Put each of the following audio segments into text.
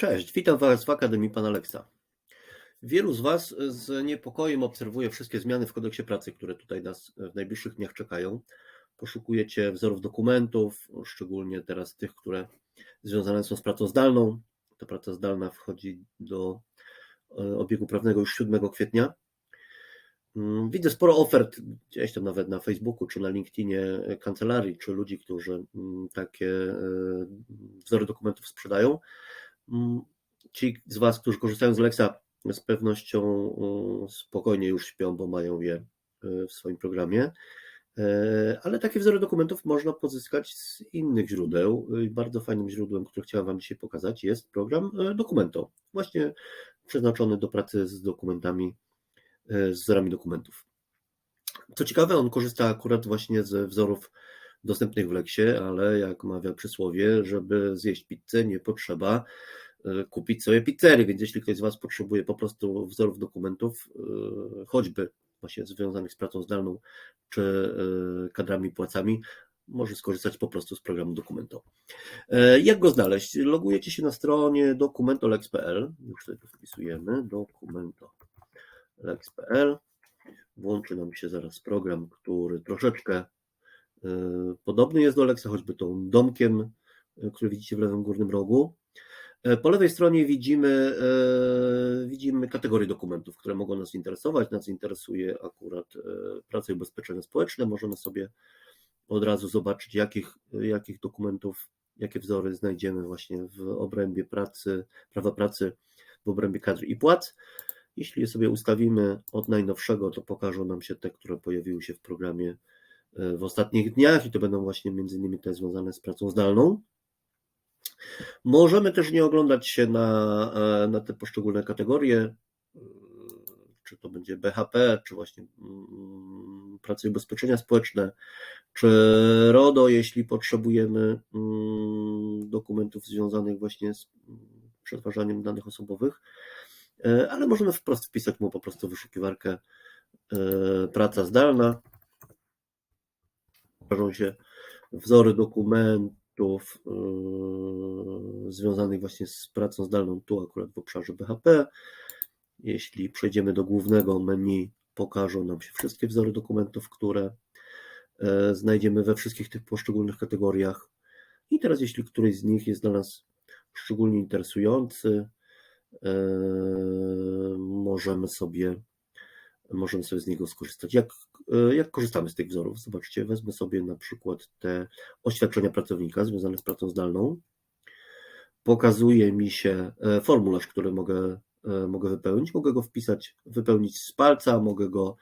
Cześć, witam Was w Akademii Pana Leksa. Wielu z Was z niepokojem obserwuje wszystkie zmiany w kodeksie pracy, które tutaj nas w najbliższych dniach czekają. Poszukujecie wzorów dokumentów, szczególnie teraz tych, które związane są z pracą zdalną. Ta praca zdalna wchodzi do e, obiegu prawnego już 7 kwietnia. Mm, widzę sporo ofert, gdzieś tam nawet na Facebooku czy na LinkedInie kancelarii, czy ludzi, którzy mm, takie e, wzory dokumentów sprzedają. Mm, ci z Was, którzy korzystają z Lexa, z pewnością mm, spokojnie już śpią, bo mają je y, w swoim programie. E, ale takie wzory dokumentów można pozyskać z innych źródeł. Bardzo fajnym źródłem, które chciałem Wam dzisiaj pokazać, jest program e, Documento, właśnie przeznaczony do pracy z dokumentami, z wzorami dokumentów. Co ciekawe, on korzysta akurat właśnie ze wzorów dostępnych w Leksie, ale jak mawia przysłowie, żeby zjeść pizzę nie potrzeba kupić sobie pizzerii, więc jeśli ktoś z Was potrzebuje po prostu wzorów dokumentów, e, choćby właśnie związanych z pracą zdalną czy e, kadrami płacami, może skorzystać po prostu z programu Documento. Jak go znaleźć? Logujecie się na stronie dokumentolex.pl, już sobie to wpisujemy, dokumentolex.pl, włączy nam się zaraz program, który troszeczkę E, podobny jest do Alexa, choćby tą domkiem, e, który widzicie w lewym górnym rogu. E, po lewej stronie widzimy, widzimy kategorie dokumentów, które mogą nas interesować. Nas interesuje akurat praca i ubezpieczenia społeczne. Możemy sobie od razu zobaczyć, jakich, jakich dokumentów, jakie wzory znajdziemy właśnie w obrębie pracy, prawa pracy, w obrębie kadr i płac. Jeśli je sobie ustawimy od najnowszego, to pokażą nam się te, które pojawiły się w programie w ostatnich dniach i to będą właśnie między innymi te związane z pracą zdalną. Możemy też nie oglądać się na, e, na te poszczególne kategorie, e, czy to będzie BHP, czy właśnie mm, pracy i ubezpieczenia społeczne, czy RODO, jeśli potrzebujemy mm, dokumentów związanych właśnie z mm, przetwarzaniem danych osobowych, e, ale możemy wprost wpisać mu po prostu wyszukiwarkę praca zdalna. Pokażą się wzory dokumentów yy, związanych właśnie z pracą zdalną, tu akurat w obszarze BHP. Jeśli przejdziemy do głównego menu, pokażą nam się wszystkie wzory dokumentów, które yy, znajdziemy we wszystkich tych poszczególnych kategoriach. I teraz, jeśli któryś z nich jest dla nas szczególnie interesujący, yy, możemy sobie możemy sobie z niego skorzystać. Jak, jak korzystamy z tych wzorów? Zobaczcie, wezmę sobie na przykład te oświadczenia pracownika związane z pracą zdalną. Pokazuje mi się e, formularz, który mogę, e, mogę wypełnić. Mogę go wpisać, wypełnić z palca, mogę go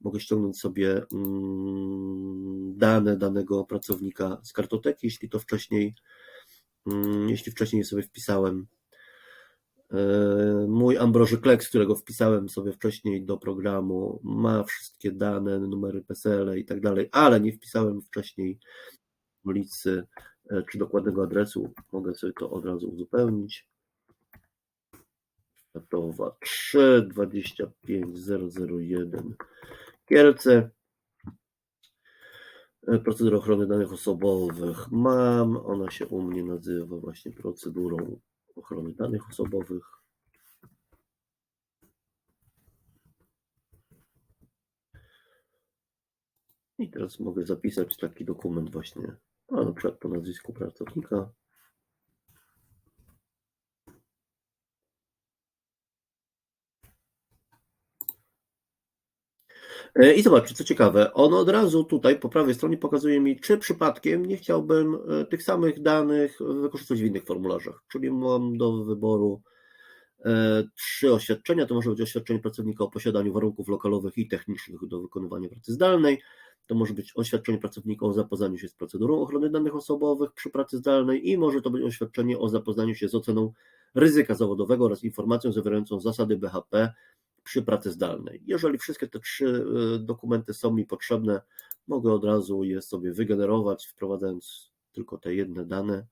mogę ściągnąć sobie mm, dane danego pracownika z kartoteki, jeśli to wcześniej, mm, jeśli wcześniej sobie wpisałem E, mój Ambroży Kleks, którego wpisałem sobie wcześniej do programu, ma wszystkie dane, numery PESEL i tak dalej, ale nie wpisałem wcześniej ulicy e, czy dokładnego adresu. Mogę sobie to od razu uzupełnić. Światowa 3 25001 Kielce. E, ochrony danych osobowych mam. Ona się u mnie nazywa właśnie procedurą ochrony danych osobowych. I teraz mogę zapisać taki dokument właśnie, a na przykład po nazwisku pracownika. I zobaczcie, co ciekawe, on od razu tutaj po prawej stronie pokazuje mi, czy przypadkiem nie chciałbym e, tych samych danych wykorzystać w innych formularzach. Czyli mam do wyboru e, trzy oświadczenia. To może być oświadczenie pracownika o posiadaniu warunków lokalowych i technicznych do wykonywania pracy zdalnej. To może być oświadczenie pracownika o zapoznaniu się z procedurą ochrony danych osobowych przy pracy zdalnej i może to być oświadczenie o zapoznaniu się z oceną ryzyka zawodowego oraz informacją zawierającą zasady BHP przy pracy zdalnej. Jeżeli wszystkie te trzy y, dokumenty są mi potrzebne, mogę od razu je sobie wygenerować, wprowadzając tylko te jedne dane.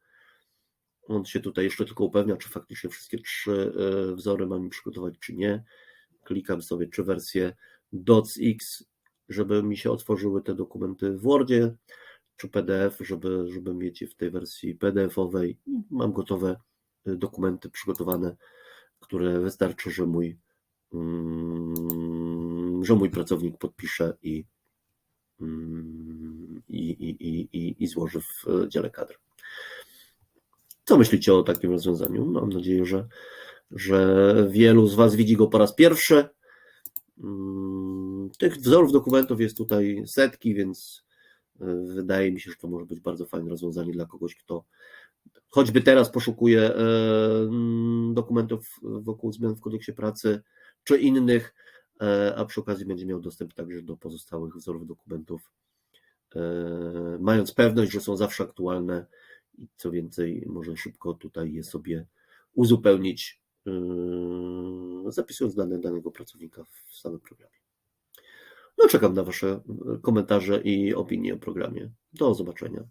On się tutaj jeszcze tylko upewnia, czy faktycznie wszystkie trzy y, wzory mam przygotować, czy nie. Klikam sobie, czy wersję docx, żeby mi się otworzyły te dokumenty w Wordzie, czy PDF, żeby, żeby mieć je w tej wersji PDF-owej. Mam gotowe dokumenty przygotowane, które wystarczy, że mój, że mój pracownik podpisze i, mm, i, i, i, i, złoży w dziale kadr. Co myślicie o takim rozwiązaniu? Mam nadzieję, że, że wielu z Was widzi go po raz pierwszy. Mm, Tych wzorów dokumentów jest tutaj setki, więc y, wydaje mi się, że to może być bardzo fajne rozwiązanie dla kogoś, kto choćby teraz poszukuje e, mm, dokumentów wokół zmian w kodeksie pracy czy innych, e, a przy okazji będzie miał dostęp także do pozostałych wzorów dokumentów, e, mając pewność, że są zawsze aktualne i co więcej, może szybko tutaj je sobie uzupełnić, yy, zapisując dane danego pracownika w samym programie. No, czekam na Wasze komentarze i opinie o programie. Do zobaczenia.